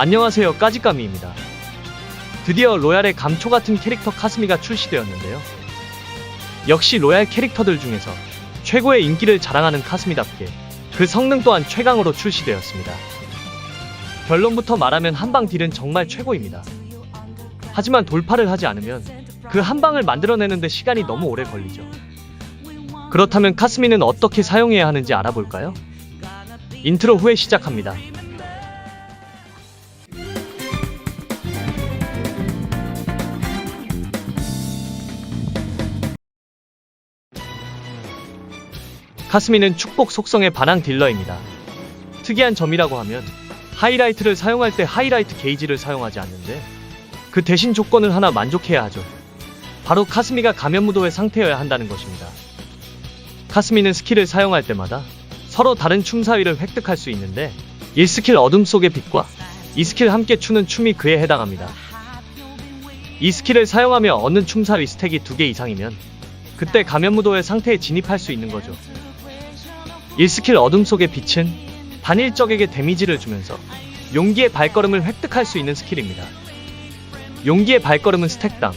안녕하세요 까지까미입니다. 드디어 로얄의 감초 같은 캐릭터 카스미가 출시되었는데요. 역시 로얄 캐릭터들 중에서 최고의 인기를 자랑하는 카스미답게 그 성능 또한 최강으로 출시되었습니다. 결론부터 말하면 한방 딜은 정말 최고입니다. 하지만 돌파를 하지 않으면 그 한 방을 만들어내는데 시간이 너무 오래 걸리죠. 그렇다면 카스미는 어떻게 사용해야 하는지 알아볼까요? 인트로 후에 시작합니다. 카스미는 축복 속성의 반항 딜러입니다. 특이한 점이라고 하면 하이라이트를 사용할 때 하이라이트 게이지를 사용하지 않는데 그 대신 조건을 하나 만족해야 하죠. 바로 카스미가 가면무도의 상태여야 한다는 것입니다. 카스미는 스킬을 사용할 때마다 서로 다른 춤 사위를 획득할 수 있는데 1스킬 어둠 속의 빛과 2스킬 함께 추는 춤이 그에 해당합니다. 이 스킬을 사용하며 얻는 춤 사위 스택이 2개 이상이면 그때 가면무도의 상태에 진입할 수 있는 거죠. 1스킬 어둠 속의 빛은 단일 적에게 데미지를 주면서 용기의 발걸음을 획득할 수 있는 스킬입니다. 용기의 발걸음은 스택당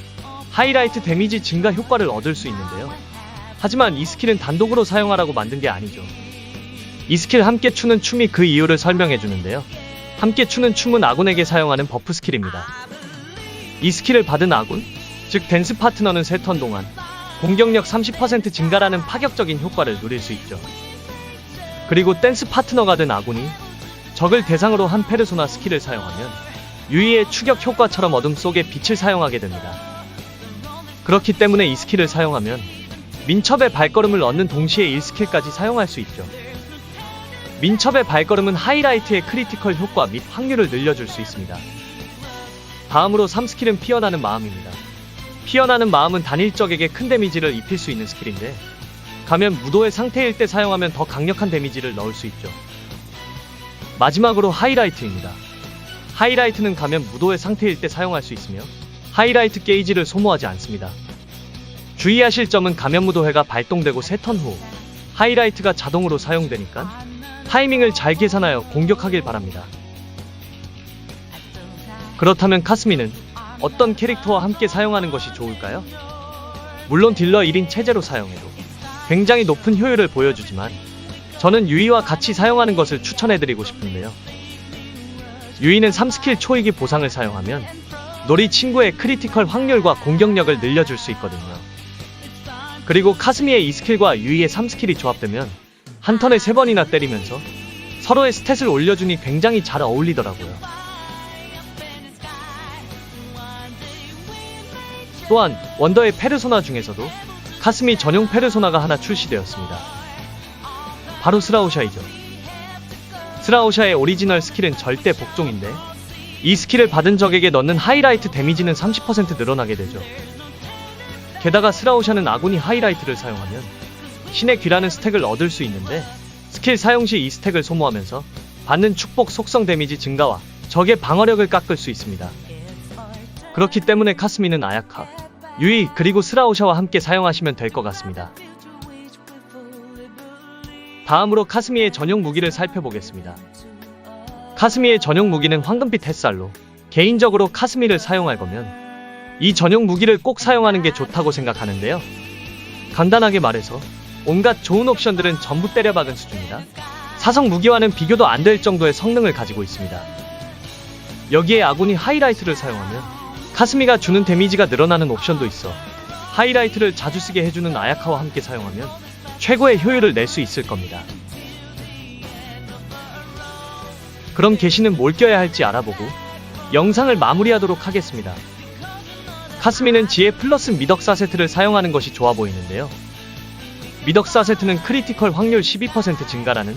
하이라이트 데미지 증가 효과를 얻을 수 있는데요. 하지만 이 스킬은 단독으로 사용하라고 만든 게 아니죠. 이 스킬 함께 추는 춤이 그 이유를 설명해 주는데요. 함께 추는 춤은 아군에게 사용하는 버프 스킬입니다. 이 스킬을 받은 아군, 즉 댄스 파트너는 3턴 동안 공격력 30% 증가라는 파격적인 효과를 누릴 수 있죠. 그리고 댄스 파트너가 된 아군이 적을 대상으로 한 페르소나 스킬을 사용하면 유의의 추격 효과처럼 어둠 속에 빛을 사용하게 됩니다. 그렇기 때문에 이 스킬을 사용하면 민첩의 발걸음을 얻는 동시에 1스킬까지 사용할 수 있죠. 민첩의 발걸음은 하이라이트의 크리티컬 효과 및 확률을 늘려줄 수 있습니다. 다음으로 3스킬은 피어나는 마음입니다. 피어나는 마음은 단일 적에게 큰 데미지를 입힐 수 있는 스킬인데 가면 무도의 상태일 때 사용하면 더 강력한 데미지를 넣을 수 있죠. 마지막으로 하이라이트입니다. 하이라이트는 가면 무도의 상태일 때 사용할 수 있으며 하이라이트 게이지를 소모하지 않습니다. 주의하실 점은 가면 무도회가 발동되고 3턴 후 하이라이트가 자동으로 사용되니까 타이밍을 잘 계산하여 공격하길 바랍니다. 그렇다면 카스미는 어떤 캐릭터와 함께 사용하는 것이 좋을까요? 물론 딜러 1인 체제로 사용해도 굉장히 높은 효율을 보여주지만 저는 유이와 같이 사용하는 것을 추천해드리고 싶은데요. 유이는 3스킬 초이기 보상을 사용하면 놀이 친구의 크리티컬 확률과 공격력을 늘려줄 수 있거든요. 그리고 카스미의 2스킬과 유이의 3스킬이 조합되면 한 턴에 3번이나 때리면서 서로의 스탯을 올려주니 굉장히 잘 어울리더라고요. 또한 원더의 페르소나 중에서도 카스미 전용 페르소나가 하나 출시되었습니다. 바로 스라우샤이죠. 스라우샤의 오리지널 스킬은 절대 복종인데 이 스킬을 받은 적에게 넣는 하이라이트 데미지는 30% 늘어나게 되죠. 게다가 스라우샤는 아군이 하이라이트를 사용하면 신의 귀라는 스택을 얻을 수 있는데 스킬 사용 시 이 스택을 소모하면서 받는 축복 속성 데미지 증가와 적의 방어력을 깎을 수 있습니다. 그렇기 때문에 카스미는 아야카, 유이 그리고 스라우샤와 함께 사용하시면 될 것 같습니다. 다음으로 카스미의 전용 무기를 살펴보겠습니다. 카스미의 전용 무기는 황금빛 햇살로 개인적으로 카스미를 사용할 거면 이 전용 무기를 꼭 사용하는 게 좋다고 생각하는데요. 간단하게 말해서 온갖 좋은 옵션들은 전부 때려박은 수준이다. 사성 무기와는 비교도 안 될 정도의 성능을 가지고 있습니다. 여기에 아군이 하이라이트를 사용하면 카스미가 주는 데미지가 늘어나는 옵션도 있어 하이라이트를 자주 쓰게 해주는 아야카와 함께 사용하면 최고의 효율을 낼 수 있을 겁니다. 그럼 게시는 뭘 껴야 할지 알아보고 영상을 마무리하도록 하겠습니다. 카스미는 지혜 플러스 미덕 사 세트를 사용하는 것이 좋아 보이는데요. 미덕 사 세트는 크리티컬 확률 12% 증가라는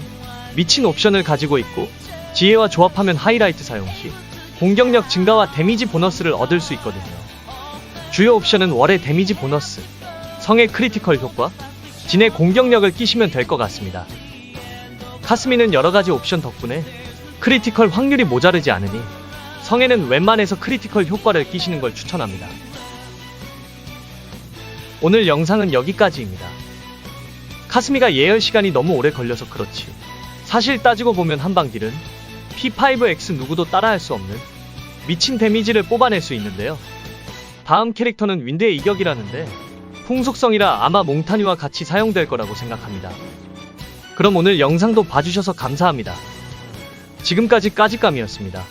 미친 옵션을 가지고 있고 지혜와 조합하면 하이라이트 사용 시 공격력 증가와 데미지 보너스를 얻을 수 있거든요. 주요 옵션은 월의 데미지 보너스, 성의 크리티컬 효과, 진의 공격력을 끼시면 될 것 같습니다. 카스미는 여러가지 옵션 덕분에 크리티컬 확률이 모자르지 않으니 성에는 웬만해서 크리티컬 효과를 끼시는 걸 추천합니다. 오늘 영상은 여기까지입니다. 카스미가 예열 시간이 너무 오래 걸려서 그렇지. 사실 따지고 보면 한방딜은 P5X 누구도 따라할 수 없는 미친 데미지를 뽑아낼 수 있는데요. 다음 캐릭터는 윈드의 이격이라는데 풍속성이라 아마 몽타뉴와 같이 사용될 거라고 생각합니다. 그럼 오늘 영상도 봐주셔서 감사합니다. 지금까지 까짓감이었습니다.